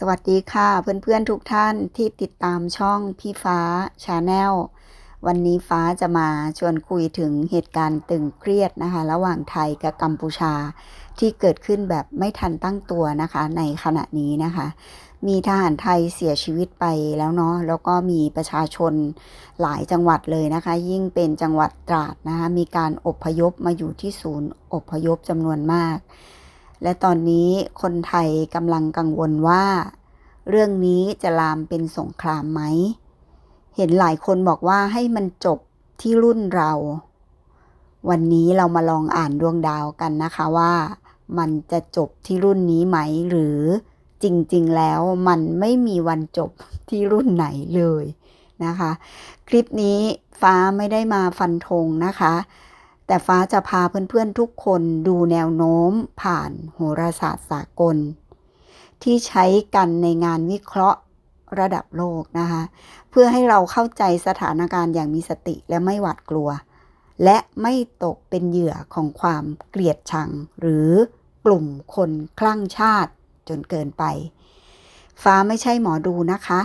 สวัสดีค่ะเพื่อนๆทุกท่านที่ติดตามช่องพี่ฟ้าชาแนลวันนี้ฟ้าจะมาชวนคุยถึงเหตุการณ์ตึงเครียดนะคะ ระหว่างไทยกับกัมพูชาที่เกิดขึ้นแบบไม่ทันตั้งตัวนะคะ ในขณะนี้นะคะ มีทหารไทยเสียชีวิตไปแล้วเนาะแล้วก็มีประชาชนหลายจังหวัดเลยนะคะ ยิ่งเป็นจังหวัดตราดนะคะมีการอบพยพมาอยู่ที่ศูนย์อบพยพจำนวนมาก และตอนนี้คนไทยกำลังกังวลว่า เรื่องนี้จะลามเป็นสงครามไหม เห็นหลายคนบอกว่าให้มันจบที่รุ่นเรา วันนี้เรามาลองอ่านดวงดาวกันนะคะว่า มันจะจบที่รุ่นนี้ไหม หรือจริงๆแล้วมันไม่มีวันจบที่รุ่นไหนเลยนะคะ คลิปนี้ฟ้าไม่ได้มาฟันธงนะคะ แต่ฟ้าจะพาเพื่อนๆทุกคนดูแนวโน้มผ่านโหราศาสตร์สากล ที่ใช้กันในงานวิเคราะห์ระดับโลกนะคะ เพื่อให้เราเข้าใจสถานการณ์อย่างมีสติและไม่หวาดกลัว และไม่ตกเป็นเหยื่อของความเกลียดชัง หรือกลุ่มคนคลั่งชาติจนเกินไป ฟ้าไม่ใช่หมอดูนะคะ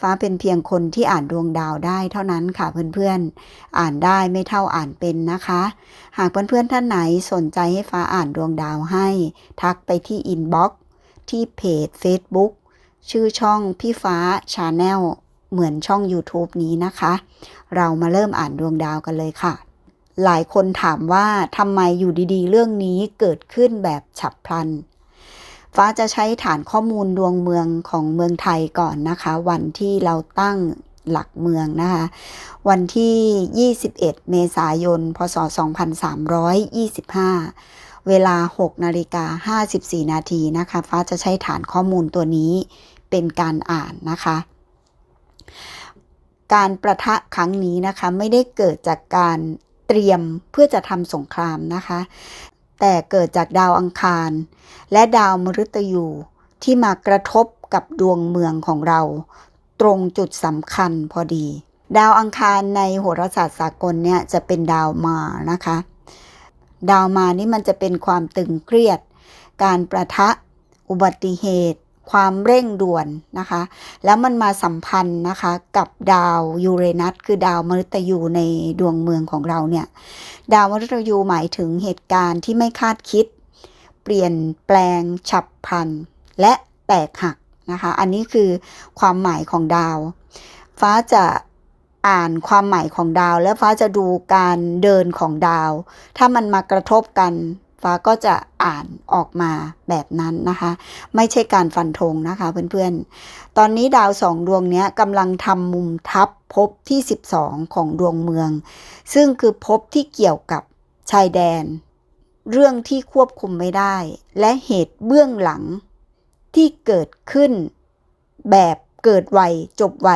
ฟ้าเป็นเพียงคนที่อ่านดวงดาวได้เท่านั้นค่ะเพื่อนๆ อ่านได้ไม่เท่าอ่านเป็นนะคะ หากเพื่อนๆท่านไหนสนใจให้ฟ้าอ่านดวงดาวให้ ทักไปที่อินบ็อกซ์ที่เพจ Facebook ชื่อช่องพี่ฟ้าชาแนลเหมือนช่อง YouTube นี้นะคะ เรามาเริ่มอ่านดวงดาวกันเลยค่ะ หลายคนถามว่าทำไมอยู่ดีๆ เรื่องนี้เกิดขึ้นแบบฉับพลัน ฟ้าจะใช้ฐานข้อมูลดวงเมืองของเมืองไทยก่อนนะคะ วันที่เราตั้งหลักเมืองนะคะ วันที่ 21 เมษายน พศ 2325 เวลา 6 นาฬิกา 54 นาทีนะคะ ฟ้าจะใช้ฐานข้อมูลตัวนี้เป็นการอ่านนะคะ การประทะครั้งนี้นะคะ ไม่ได้เกิดจากการเตรียมเพื่อจะทำสงครามนะคะ แต่เกิดจากดาวอังคาร และดาวมฤตยูที่มากระทบกับดวงเมืองของเรา ตรงจุดสำคัญพอดี ดาวอังคารในโหราศาสตร์สากลเนี่ยจะเป็นดาวมานะคะ ดาวมานี่มันจะเป็นความตึงเครียด การประทะ อุบัติเหตุ ความเร่งด่วนนะคะ แล้วมันมาสัมพันธ์นะคะกับดาวยูเรนัสคือดาวมฤตยูในดวงเมืองของเราเนี่ย ดาวมฤตยูหมายถึงเหตุการณ์ที่ไม่คาดคิด เปลี่ยนแปลงฉับพลัน และแตกหักนะคะ อันนี้คือความหมายของดาว ฟ้าจะอ่านความหมายของดาว และฟ้าจะดูการเดินของดาว ถ้ามันมากระทบกัน ฟ้าก็จะอ่านออกมาแบบนั้นนะคะ ไม่ใช่การฟันธงนะคะเพื่อนๆ ตอนนี้ดาวสองดวงนี้กำลังทำมุมทับภพที่ 12 ของดวงเมือง ซึ่งคือภพที่เกี่ยวกับชายแดน เรื่องที่ควบคุมไม่ได้ และเหตุเบื้องหลังที่เกิดขึ้น แบบเกิดไวจบไว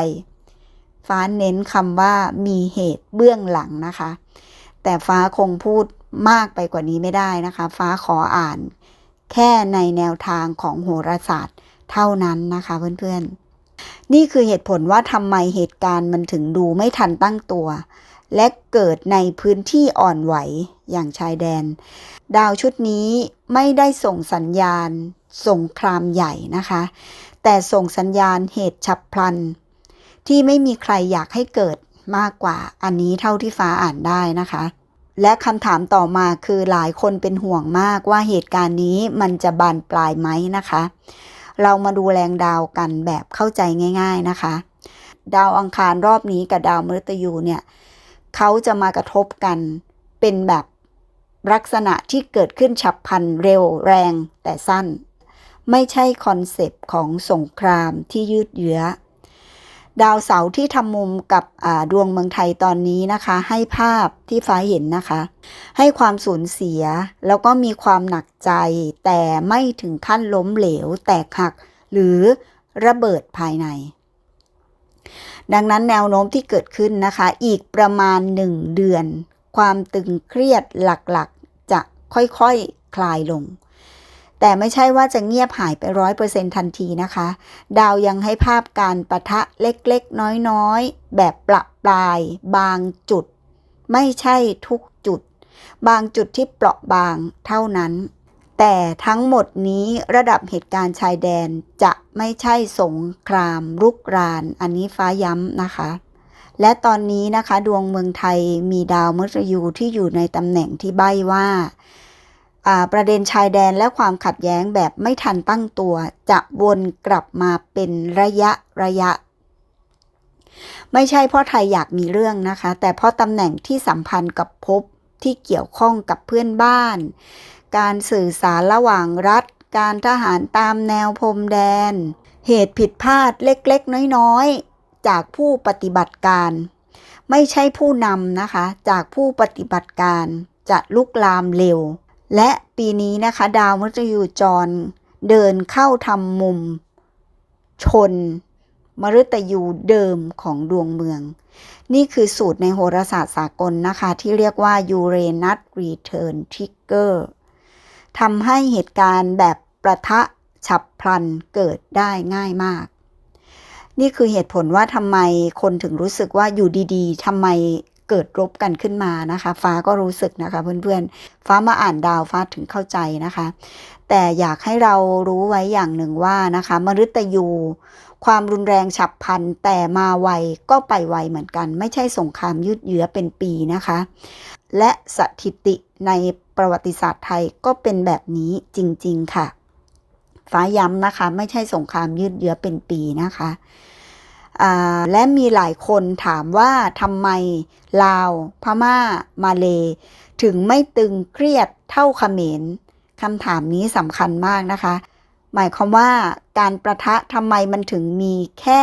ฟ้าเน้นคำว่ามีเหตุเบื้องหลังนะคะ แต่ฟ้าคงพูด มากไปกว่านี้ไม่ได้นะคะ ฟ้าขออ่าน แค่ในแนวทางของโหราศาสตร์เท่านั้นนะคะเพื่อนๆ นี่คือเหตุผลว่าทำไมเหตุการณ์มันถึงดูไม่ทันตั้งตัว และเกิดในพื้นที่อ่อนไหวอย่างชายแดน ดาวชุดนี้ไม่ได้ส่งสัญญาณสงครามใหญ่นะคะ แต่ส่งสัญญาณเหตุฉับพลัน ที่ไม่มีใครอยากให้เกิดมากกว่าอันนี้เท่าที่ฟ้าอ่านได้นะคะ และคำถามต่อมาคือหลายคนเป็นห่วงมากว่าเหตุการณ์นี้มันจะบานปลายไหมนะคะ เรามาดูแรงดาวกันแบบเข้าใจง่าย ๆนะคะ ดาวอังคารรอบนี้กับดาวมฤตยูเนี่ยเขาจะมากระทบกันเป็นแบบลักษณะที่เกิดขึ้นฉับพลันเร็วแรงแต่สั้น ไม่ใช่คอนเซปต์ของสงครามที่ยืดเยื้อ ดาวเสาร์ที่ทำมุมกับดวงเมืองไทยตอนนี้นะคะ ให้ภาพที่ฟ้าเห็นนะคะ ให้ความสูญเสียแล้วก็มีความหนักใจ แต่ไม่ถึงขั้นล้มเหลว แตกหัก หรือระเบิดภายใน ดังนั้นแนวโน้มที่เกิดขึ้นนะคะ อีกประมาณ 1 เดือน ความตึงเครียดหลักๆ จะค่อยๆคคลายลง แต่ไม่ใช่ว่าจะเงียบหายไปร้อยเปอร์เซ็นทันทีนะคะ ดาวยังให้ภาพการประทะเล็กๆ น้อยๆ แบบประปรายบางจุด ไม่ใช่ทุกจุด บางจุดที่เปราะบางเท่านั้น แต่ทั้งหมดนี้ระดับเหตุการณ์ชายแดนจะไม่ใช่สงครามรุกราน อันนี้ฟ้าย้ำนะคะและตอนนี้นะคะดวงเมืองไทยมีดาวมฤตยูที่อยู่ในตำแหน่งที่ใบ้ว่า ประเด็นชายแดนและความขัดแย้งแบบไม่ทันตั้งตัว จะวนกลับมาเป็นระยะระยะ ไม่ใช่เพราะไทยอยากมีเรื่องนะคะ แต่เพราะตำแหน่งที่สัมพันธ์กับภพที่เกี่ยวข้องกับเพื่อนบ้าน การสื่อสารระหว่างรัฐ การทหารตามแนวพรมแดน เหตุผิดพลาดเล็กๆ น้อยๆ จากผู้ปฏิบัติการ ไม่ใช่ผู้นำนะคะ จากผู้ปฏิบัติการจะลุกลามเร็ว และปีนี้นะคะ ดาวมฤตยูจร เดินเข้าทำมุม ชน มฤตยูเดิมของดวงเมือง นี่คือสูตรในโหราศาสตร์สากลนะคะ ที่เรียกว่า Uranus Return Trigger ทำให้เหตุการณ์แบบประทะฉับพลันเกิดได้ง่ายมาก นี่คือเหตุผลว่าทำไมคนถึงรู้สึกว่าอยู่ดีๆทำไม เกิดรบกันขึ้นมานะคะ ฟ้าก็รู้สึกนะคะเพื่อนๆ ฟ้ามาอ่านดาวฟ้าถึงเข้าใจนะคะ แต่อยากให้เรารู้ไว้อย่างหนึ่งว่านะคะมฤตยูความรุนแรงฉับพลันแต่มาไวก็ไปไวเหมือนกัน ไม่ใช่สงครามยืดเยื้อเป็นปีนะคะ และสถิติในประวัติศาสตร์ไทยก็เป็นแบบนี้จริง ๆ ค่ะ ฟ้าย้ำนะคะ ไม่ใช่สงครามยืดเยื้อเป็นปีนะคะ และมีหลายคนถามว่าทำไมลาว พม่า มาเล ถึงไม่ตึงเครียดเท่าเขมรคำถามนี้สำคัญมากนะคะ หมายความว่าการประทะทำไมมันถึงมีแค่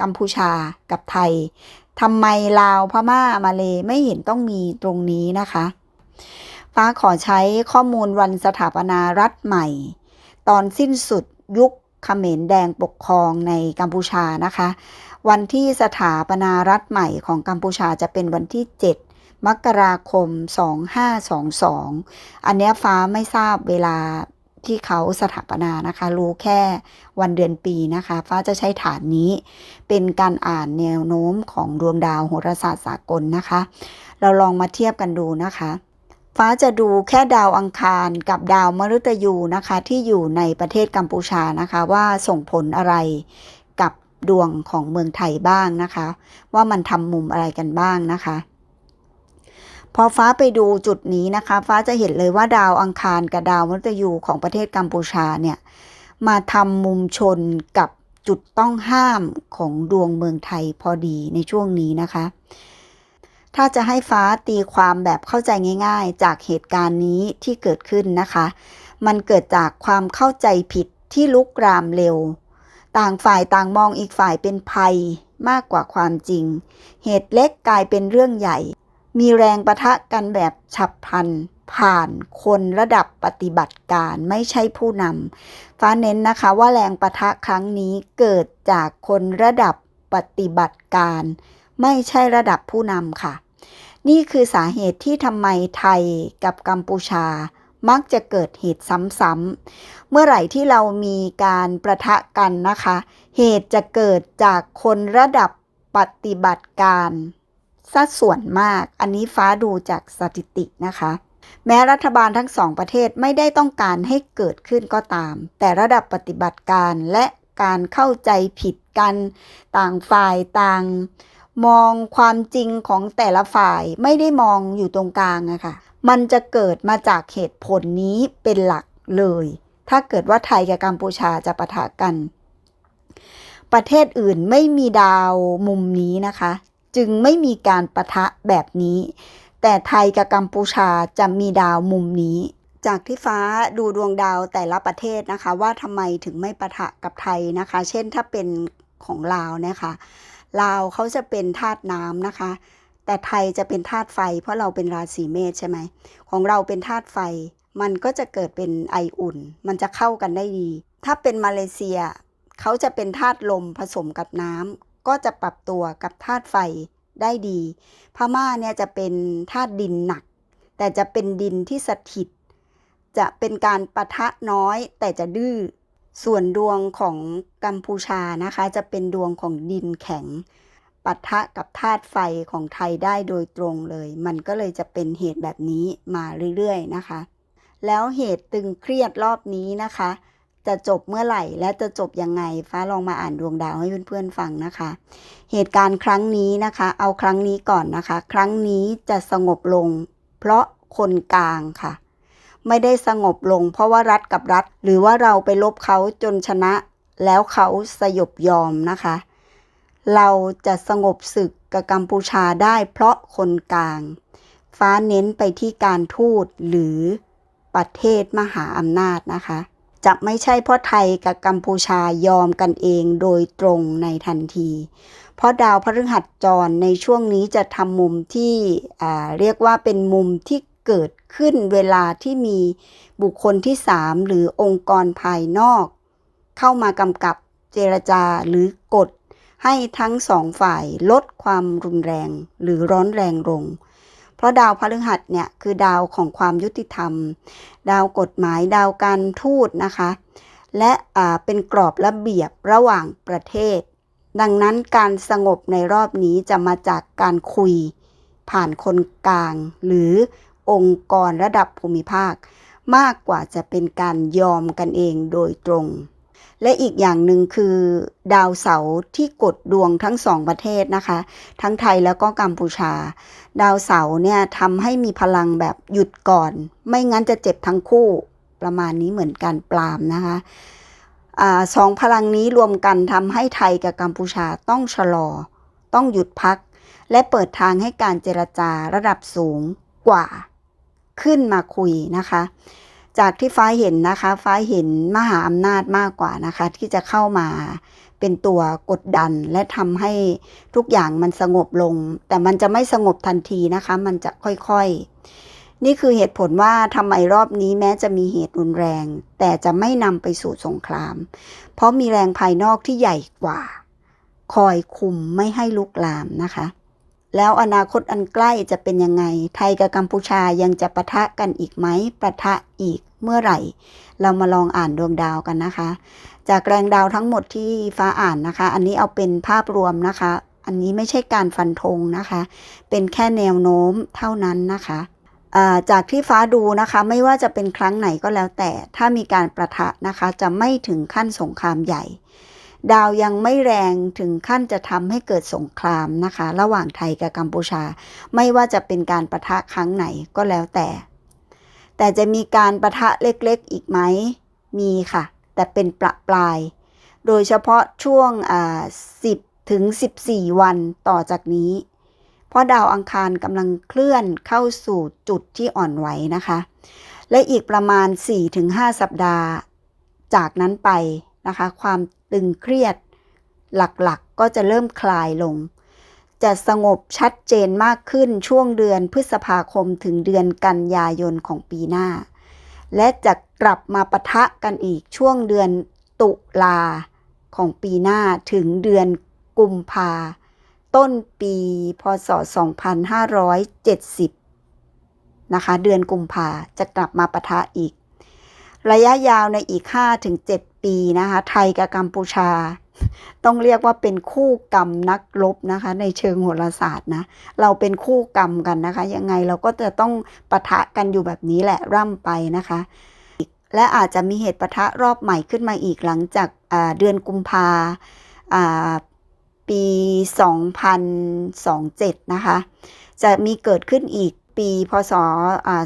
กัมพูชากับไทยทำไมลาวพม่ามาเลไม่เห็นต้องมีตรงนี้นะคะ ฟ้าขอใช้ข้อมูลวันสถาปนารัฐใหม่ ตอนสิ้นสุดยุค เขมรแดงปกครองในกัมพูชานะคะ วันที่สถาปนารัฐใหม่ของกัมพูชาจะเป็นวันที่ 7 มกราคม 2522 อันนี้ฟ้าไม่ทราบเวลาที่เขาสถาปนานะคะ รู้แค่วันเดือนปีนะคะ ฟ้าจะใช้ฐานนี้ เป็นการอ่านแนวโน้มของดวงดาวโหราศาสตร์สากลนะคะ เราลองมาเทียบกันดูนะคะ ฟ้าจะดูแค่ดาวอังคารกับดาวมฤตยูนะคะ ที่อยู่ในประเทศกัมพูชานะคะว่าส่งผลอะไรกับดวงของเมืองไทยบ้างนะคะ ว่ามันทำมุมอะไรกันบ้างนะคะ พอฟ้าไปดูจุดนี้นะคะ ฟ้าจะเห็นเลยว่าดาวอังคารกับดาวมฤตยูของประเทศกัมพูชาเนี่ยมาทำมุมชนกับจุดต้องห้ามของดวงเมืองไทยพอดีในช่วงนี้นะคะ ถ้าจะให้ฟ้าตีความแบบเข้าใจง่าย ๆ จากเหตุการณ์นี้ที่เกิดขึ้นนะคะ มันเกิดจากความเข้าใจผิดที่ลุกรามเร็ว ต่างฝ่ายต่างมองอีกฝ่ายเป็นภัยมากกว่าความจริง เหตุเล็กกลายเป็นเรื่องใหญ่ มีแรงประทะกันแบบฉับพลัน ผ่านคนระดับปฏิบัติการไม่ใช่ผู้นำฟ้าเน้นนะคะว่าแรงประทะครั้งนี้เกิดจากคนระดับปฏิบัติการ ไม่ใช่ระดับผู้นำค่ะ นี่คือสาเหตุที่ทำไมไทยกับกัมพูชา มักจะเกิดเหตุซ้ำๆ เมื่อไหร่ที่เรามีการประทะกันนะคะ เหตุจะเกิดจากคนระดับปฏิบัติการสัดส่วนมาก อันนี้ฟ้าดูจากสถิตินะคะ แม้รัฐบาลทั้งสองประเทศไม่ได้ต้องการให้เกิดขึ้นก็ตาม แต่ระดับปฏิบัติการและการเข้าใจผิดกัน ต่างฝ่ายต่าง มองความจริงของแต่ละฝ่ายไม่ได้มองอยู่ตรงกลางอะค่ะ มันจะเกิดมาจากเหตุผลนี้เป็นหลักเลย ถ้าเกิดว่าไทยกับกัมพูชาจะปะทะกัน ประเทศอื่นไม่มีดาวมุมนี้นะคะ จึงไม่มีการปะทะแบบนี้ แต่ไทยกับกัมพูชาจะมีดาวมุมนี้จากที่ฟ้าดูดวงดาวแต่ละประเทศนะคะ ว่าทำไมถึงไม่ปะทะกับไทยนะคะ เช่นถ้าเป็นของลาวนะคะ ลาวเขาจะเป็นธาตุน้ำนะคะ แต่ไทยจะเป็นธาตุไฟ เพราะเราเป็นราศีเมษใช่ไหมของเราเป็นธาตุไฟ มันก็จะเกิดเป็นไออุ่น มันจะเข้ากันได้ดี ถ้าเป็นมาเลเซียเขาจะเป็นธาตุลมผสมกับน้ำก็จะปรับตัวกับธาตุไฟได้ดี พม่าเนี่ยจะเป็นธาตุดินหนัก แต่จะเป็นดินที่สถิต จะเป็นการประทะน้อยแต่จะดื้อ ส่วนดวงของกัมพูชานะคะจะเป็นดวงของดินแข็งปะทะกับธาตุไฟของไทยได้โดยตรงเลย มันก็เลยจะเป็นเหตุแบบนี้มาเรื่อยๆนะคะ แล้วเหตุตึงเครียดรอบนี้นะคะ จะจบเมื่อไหร่และจะจบยังไง ฟ้าลองมาอ่านดวงดาวให้เพื่อนๆฟังนะคะ เหตุการณ์ครั้งนี้นะคะ เอาครั้งนี้ก่อนนะคะ ครั้งนี้จะสงบลง เพราะคนกลางค่ะ ไม่ได้สงบลง เพราะว่ารัฐกับรัฐ หรือว่าเราไปลบเขาจนชนะ แล้วเขาสยบยอมนะคะ เราจะสงบศึกกับกัมพูชาได้เพราะคนกลาง ฟ้าเน้นไปที่การทูตหรือประเทศมหาอำนาจนะคะ จะไม่ใช่เพราะไทยกับกัมพูชายอมกันเองโดยตรงในทันที เพราะดาวพฤหัสจรในช่วงนี้จะทำมุมที่เรียกว่าเป็นมุมที่ เกิดขึ้นเวลาที่มีบุคคลที่สามหรือองค์กรภายนอก เข้ามากำกับเจรจาหรือกด ให้ทั้งสองฝ่ายลดความรุนแรงหรือร้อนแรงลง เพราะดาวพฤหัสเนี่ยคือดาวของความยุติธรรม ดาวกฎหมายดาวการทูตนะคะ และเป็นกรอบระเบียบระหว่างประเทศ ดังนั้นการสงบในรอบนี้จะมาจากการคุยผ่านคนกลางหรือ องค์กรระดับภูมิภาค มากกว่าจะเป็นการยอมกันเองโดยตรง และอีกอย่างหนึ่งคือ ดาวเสาร์ที่กดดวงทั้งสองประเทศนะคะ ทั้งไทยแล้วก็กัมพูชา ดาวเสาร์เนี่ยทำให้มีพลังแบบหยุดก่อน ไม่งั้นจะเจ็บทั้งคู่ประมาณนี้เหมือนกันปรามนะคะอสองพลังนี้รวมกันทำให้ไทยกับกัมพูชาต้องชะลอ ต้องหยุดพัก และเปิดทางให้การเจรจาระดับสูงกว่า ขึ้นมาคุยนะคะ จากที่ฟ้าเห็นนะคะฟ้าเห็นมหาอำนาจมากกว่านะคะ ที่จะเข้ามาเป็นตัวกดดันและทำให้ทุกอย่างมันสงบลง แต่มันจะไม่สงบทันทีนะคะ มันจะค่อยๆ นี่คือเหตุผลว่าทำไมรอบนี้แม้จะมีเหตุรุนแรง แต่จะไม่นำไปสู่สงคราม เพราะมีแรงภายนอกที่ใหญ่กว่า คอยคุมไม่ให้ลุกลามนะคะ แล้วอนาคตอันใกล้จะเป็นยังไง ไทยกับกัมพูชายังจะปะทะกันอีกไหมปะทะอีกเมื่อไหร่ เรามาลองอ่านดวงดาวกันนะคะ จากแรงดาวทั้งหมดที่ฟ้าอ่านนะคะ อันนี้เอาเป็นภาพรวมนะคะ อันนี้ไม่ใช่การฟันธงนะคะ เป็นแค่แนวโน้มเท่านั้นนะคะจากที่ฟ้าดูนะคะไม่ว่าจะเป็นครั้งไหนก็แล้วแต่ถ้ามีการประทะนะคะ จะไม่ถึงขั้นสงครามใหญ่ ดาวยังไม่แรงถึงขั้นจะทำให้เกิดสงครามนะคะ ระหว่างไทยกับกัมพูชา ไม่ว่าจะเป็นการประทะครั้งไหนก็แล้วแต่ แต่จะมีการประทะเล็กๆอีกไหม มีค่ะ แต่เป็นประปลาย โดยเฉพาะช่วงอ่า10ถึง 14 วันต่อจากนี้ เพราะดาวอังคารกำลังเคลื่อนเข้าสู่จุดที่อ่อนไหวนะคะ และอีกประมาณ 4-5 สัปดาห์ จากนั้นไปนะคะ ความ ตึงเครียด หลักๆก็จะเริ่มคลายลง จะสงบชัดเจนมากขึ้นช่วงเดือนพฤษภาคมถึงเดือนกันยายนของปีหน้า และจะกลับมาปะทะกันอีกช่วงเดือนตุลาของปีหน้าถึงเดือนกุมภาต้นปีพศ 2570 นะคะ เดือนกุมภาจะกลับมาปะทะอีก ระยะยาวในอีก 5-7 ปีนะคะ ไทยกับกัมพูชา ต้องเรียกว่าเป็นคู่กรรมนักรบนะคะ ในเชิงโหราศาสตร์นะ เราเป็นคู่กรรมกันนะคะ ยังไงเราก็จะต้องปะทะกันอยู่แบบนี้แหละร่ำไปนะคะ และอาจจะมีเหตุปะทะรอบใหม่ขึ้นมาอีกหลังจากเดือนกุมภาปี 2027 นะคะ จะมีเกิดขึ้นอีกปีพศ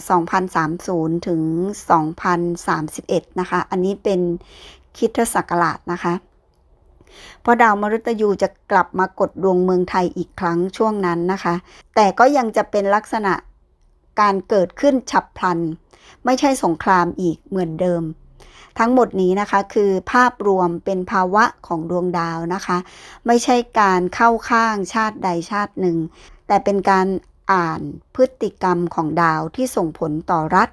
2030 ถึง 2031 นะคะ อันนี้เป็น คิดศักราชนะคะเพราะดาวมฤตยูจะกลับมากดดวงเมืองไทยอีกครั้งช่วงนั้นนะคะ แต่ก็ยังจะเป็นลักษณะการเกิดขึ้นฉับพลัน ไม่ใช่สงครามอีกเหมือนเดิม ทั้งหมดนี้นะคะคือภาพรวมเป็นภาวะของดวงดาวนะคะ ไม่ใช่การเข้าข้างชาติใดชาติหนึ่ง แต่เป็นการ อ่านพฤติกรรมของดาวที่ส่งผลต่อรัฐ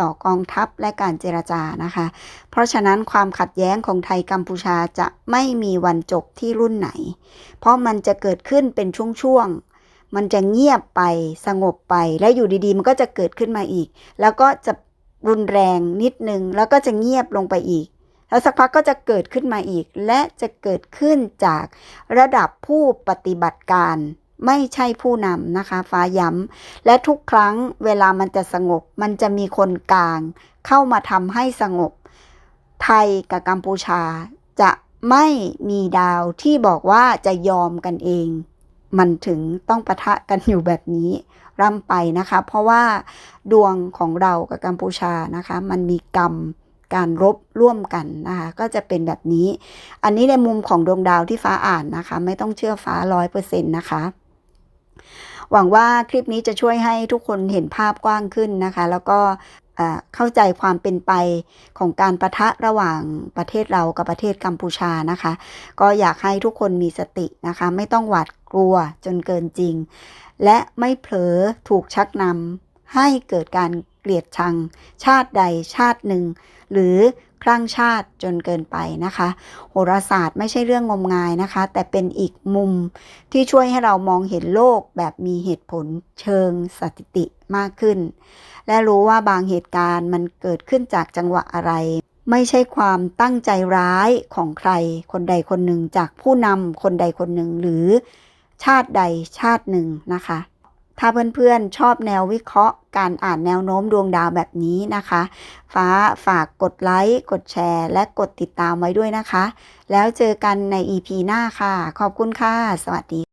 ต่อกองทัพและการเจรจานะคะ เพราะฉะนั้นความขัดแย้งของไทยกัมพูชาจะไม่มีวันจบที่รุ่นไหน เพราะมันจะเกิดขึ้นเป็นช่วงๆ มันจะเงียบไปสงบไปแล้วอยู่ดีๆ มันก็จะเกิดขึ้นมาอีก แล้วก็จะรุนแรงนิดนึง แล้วก็จะเงียบลงไปอีกแล้วสักพักก็จะเกิดขึ้นมาอีก และจะเกิดขึ้นจากระดับผู้ปฏิบัติการ ไม่ใช่ผู้นำนะคะ ฟ้าย้ำและทุกครั้งเวลามันจะสงบ มันจะมีคนกลาง เข้ามาทำให้สงบ ไทยกับกัมพูชา จะไม่มีดาวที่บอกว่าจะยอมกันเอง มันถึงต้องปะทะกันอยู่แบบนี้ร่ำไปนะคะ เพราะว่าดวงของเรากับกัมพูชานะคะ มันมีกรรมการรบร่วมกันนะคะก็จะเป็นแบบนี้ อันนี้ในมุมของดวงดาวที่ฟ้าอ่านนะคะ ไม่ต้องเชื่อฟ้าร้อยเปอร์เซ็นต์นะคะ หวังว่าคลิปนี้จะช่วยให้ทุกคนเห็นภาพกว้างขึ้นนะคะ แล้วก็เข้าใจความเป็นไปของการประทะระหว่างประเทศเรากับประเทศกัมพูชานะคะ ก็อยากให้ทุกคนมีสตินะคะ ไม่ต้องหวาดกลัวจนเกินจริง และไม่เผลอถูกชักนำให้เกิดการเกลียดชัง ชาติใดชาติหนึ่ง หรือ คลั่งชาติจนเกินไปนะคะ โหราศาสตร์ไม่ใช่เรื่องงมงายนะคะ แต่เป็นอีกมุมที่ช่วยให้เรามองเห็นโลกแบบมีเหตุผลเชิงสถิติมากขึ้น และรู้ว่าบางเหตุการณ์มันเกิดขึ้นจากจังหวะอะไร ไม่ใช่ความตั้งใจร้ายของใคร คนใดคนหนึ่งจากผู้นำคนใดคนหนึ่งหรือชาติใดชาติหนึ่งนะคะ ถ้าเพื่อนๆชอบแนววิเคราะห์ การอ่านแนวโน้มดวงดาวแบบนี้นะคะ ฟ้าฝากกดไลค์กดแชร์ และกดติดตามไว้ด้วยนะคะ แล้วเจอกันใน EP หน้าค่ะ ขอบคุณค่ะ สวัสดี